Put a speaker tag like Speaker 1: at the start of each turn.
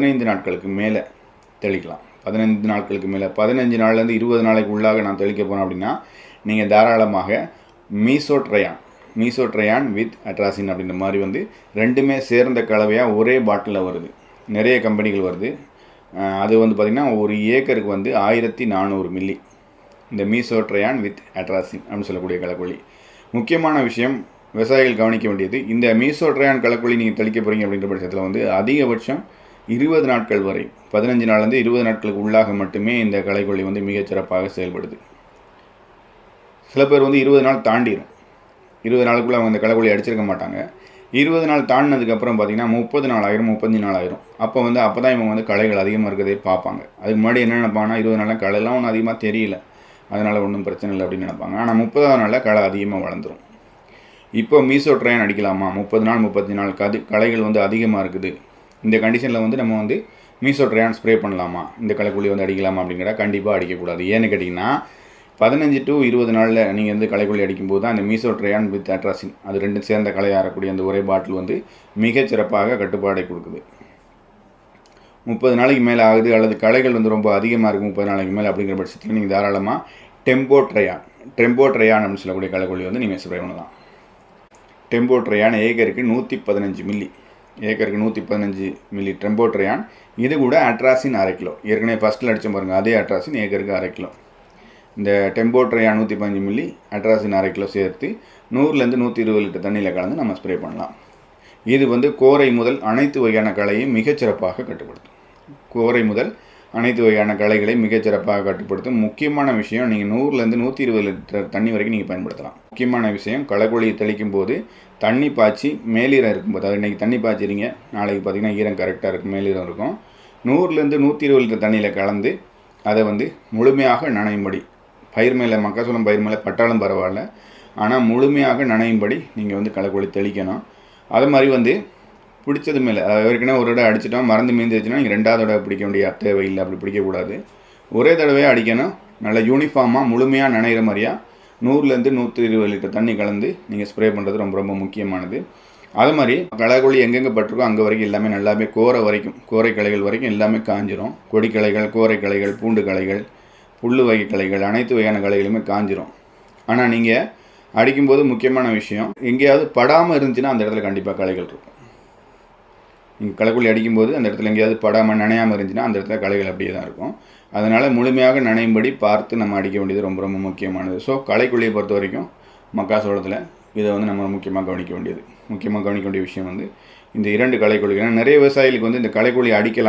Speaker 1: பதினைந்து நாட்களுக்கு மேலே தெளிக்கலாம். பதினைந்து நாட்களுக்கு மேலே பதினஞ்சு நாள்லேருந்து இருபது நாளைக்கு உள்ளாக நான் தெளிக்க போனேன் அப்படின்னா நீங்கள் தாராளமாக மீசோட்ரையான் மீசோட்ரையான் வித் அட்ராசின் அப்படின்ற மாதிரி வந்து ரெண்டுமே சேர்ந்த கலவையாக ஒரே பாட்டிலில் வருது. நிறைய கம்பெனிகள் வருது. அது வந்து பார்த்திங்கன்னா ஒரு ஏக்கருக்கு வந்து ஆயிரத்தி நானூறு மில்லி இந்த மீசோட்ரையான் வித் அட்ராசின் அப்படின்னு சொல்லக்கூடிய கலக்கொல்லி முக்கியமான விஷயம் விவசாயிகள் கவனிக்க வேண்டியது இந்த மீசோட்ரையான் கலக்கொல்லி நீங்கள் தெளிக்க போகிறீங்க அப்படின்ற பட்சத்தில் வந்து அதிகபட்சம் இருபது நாட்கள் வரை பதினஞ்சு நாள்லேருந்து இருபது நாட்களுக்கு உள்ளாக மட்டுமே இந்த களைக்கொல்லி வந்து மிகச் சிறப்பாக செயல்படுது. சில பேர் வந்து இருபது நாள் தாண்டிடும் இருபது நாளுக்குள்ளே அவங்க இந்த களைக்கொல்லி அடிச்சிருக்க மாட்டாங்க. இருபது நாள் தாண்டினதுக்கப்புறம் பார்த்திங்கன்னா முப்பது நாள் ஆயிரம் முப்பத்தஞ்சு நாள் ஆயிரும். அப்போ வந்து அப்போ தான் இவங்க வந்து களைகள் அதிகமாக இருக்கிறதே பார்ப்பாங்க. அதுக்கு முன்னாடி என்ன நினைப்பாங்கன்னா இருபது நாளில் களைலாம் ஒன்றும் அதிகமாக தெரியல. அதனால் ஒன்றும் பிரச்சனை இல்லை அப்படின்னு நினைப்பாங்க. ஆனால் முப்பதாவது நாளில் களை அதிகமாக வளர்ந்துரும். இப்போ மீசோ ட்ரைன் அடிக்கலாமா? முப்பது நாள் முப்பத்தஞ்சு நாள் கது களைகள் வந்து அதிகமாக இருக்குது. இந்த கண்டிஷனில் வந்து நம்ம வந்து மீசோ ட்ரையான் ஸ்ப்ரே பண்ணலாமா? இந்த களைக்குள்ளி வந்து அடிக்கலாமா அப்படிங்கிற கண்டிப்பாக அடிக்கக்கூடாது. ஏன்னு கேட்டிங்கன்னா பதினஞ்சு டு இருபது நாளில் நீங்கள் வந்து களைக்குள்ளி அடிக்கும்போது தான் அந்த மீசோ ட்ரையான் வித் அட்ராசின் அது ரெண்டும் சேர்ந்த களையாறக்கூடிய அந்த ஒரே பாட்டில் வந்து மிகச்சிறப்பாக கட்டுப்பாடை கொடுக்குது. முப்பது நாளைக்கு மேலே ஆகுது அல்லது களைகள் வந்து ரொம்ப அதிகமாக இருக்குது முப்பது நாளைக்கு மேலே அப்படிங்கிற பட்சத்தில் நீங்கள் தாராளமாக டெம்போ ட்ரையான் டெம்போ ட்ரையான் அப்படின்னு சொல்லக்கூடிய களைக்கொல்லி வந்து நீங்கள் ஸ்ப்ரே பண்ணலாம். டெம்போ ட்ரையான் ஏக்கருக்கு நூற்றி பதினஞ்சு மில்லி ஏக்கருக்கு நூற்றி பதினஞ்சு மில்லி ட்ரெம்போட்ரையான். இது கூட அட்ராசின் அரை கிலோ. ஏற்கனவே ஃபஸ்ட்டில் அடித்த பாருங்கள் அதே அட்ராசின் ஏக்கருக்கு அரை கிலோ. இந்த டெம்போட்ரையா நூற்றி பதினஞ்சு மில்லி அட்ராசின் அரை கிலோ சேர்த்து நூறுலேருந்து நூற்றி இருபது லிட்டர் தண்ணியில் கலந்து நம்ம ஸ்ப்ரே பண்ணலாம். இது வந்து கோரை முதல் அனைத்து வகையான களையும் மிகச்சிறப்பாக கட்டுப்படுத்தும். கோரை முதல் அனைத்து வகையான களைகளை மிகச்சிறப்பாக கட்டுப்படுத்தும் முக்கியமான விஷயம் நீங்கள் நூறுலேருந்து நூற்றி இருபது லிட்டர் தண்ணி வரைக்கும் நீங்கள் பயன்படுத்தலாம். முக்கியமான விஷயம் களைக்கொல்லியை தெளிக்கும் போது தண்ணி பாய்ச்சி மேலீரம் இருக்கும்போது அது இன்றைக்கி தண்ணி பாய்ச்சிறீங்க நாளைக்கு பார்த்தீங்கன்னா ஈரம் கரெக்டாக இருக்கும் மேலீரம் இருக்கும். நூறுலேருந்து நூற்றி இருபது லிட்டர் தண்ணியில் கலந்து அதை வந்து முழுமையாக நனையும்படி பயிர் மேலே மக்காசோளம் பயிர் மேலே பட்டாலும் பரவாயில்ல ஆனால் முழுமையாக நனையும்படி நீங்கள் வந்து களைக்கொல்லி தெளிக்கணும். அது மாதிரி வந்து பிடிச்சது மேலே. அது ஏற்கனவே ஒரு தடவை அடிச்சிட்டோம் மறந்து மீந்துச்சுன்னா நீங்கள் ரெண்டாவது தடவை பிடிக்க வேண்டிய தேவையில்லை அப்படி பிடிக்கக்கூடாது ஒரே தடவையாக அடிக்கணும். நல்ல யூனிஃபார்மாக முழுமையாக நனைகிற மாதிரியா நூறுலேருந்து நூற்றி இருபது லிட்டர் தண்ணி கலந்து நீங்கள் ஸ்ப்ரே பண்ணுறது ரொம்ப ரொம்ப முக்கியமானது. அது மாதிரி களைக்கொல்லி எங்கெங்கே பட்டிருக்கோ அங்கே வரைக்கும் எல்லாமே நல்லாவே கோரை வரைக்கும் கோரை களைகள் வரைக்கும் எல்லாமே காஞ்சிரும். கொடி கோரை களைகள் பூண்டு களைகள் புல் வகை களைகள் அனைத்து வகையான களைகளுமே காஞ்சிரும். ஆனால் நீங்கள் அடிக்கும்போது முக்கியமான விஷயம் எங்கேயாவது படாமல் இருந்துச்சுன்னா அந்த இடத்துல கண்டிப்பாக களைகள் இருக்கும். நீங்கள் களைக்குள்ளி அடிக்கும்போது அந்த இடத்துல எங்கேயாவது படாமல் நனையாமல் இருந்துச்சுன்னா அந்த இடத்துல களைகள் அப்படியே தான் இருக்கும். அதனால் முழுமையாக நனையும்படி பார்த்து நம்ம அடிக்க வேண்டியது ரொம்ப ரொம்ப முக்கியமானது. ஸோ களைக்குள்ளியை பொறுத்த வரைக்கும் மக்காசோளத்தில் இதை வந்து நம்ம முக்கியமாக கவனிக்க வேண்டியது. முக்கியமாக கவனிக்க வேண்டிய விஷயம் வந்து இந்த இரண்டு களைக்கொல்லிகள் ஏன்னா நிறைய விவசாயிகளுக்கு வந்து இந்த களைக்கொல்லி அடிக்கலாம்.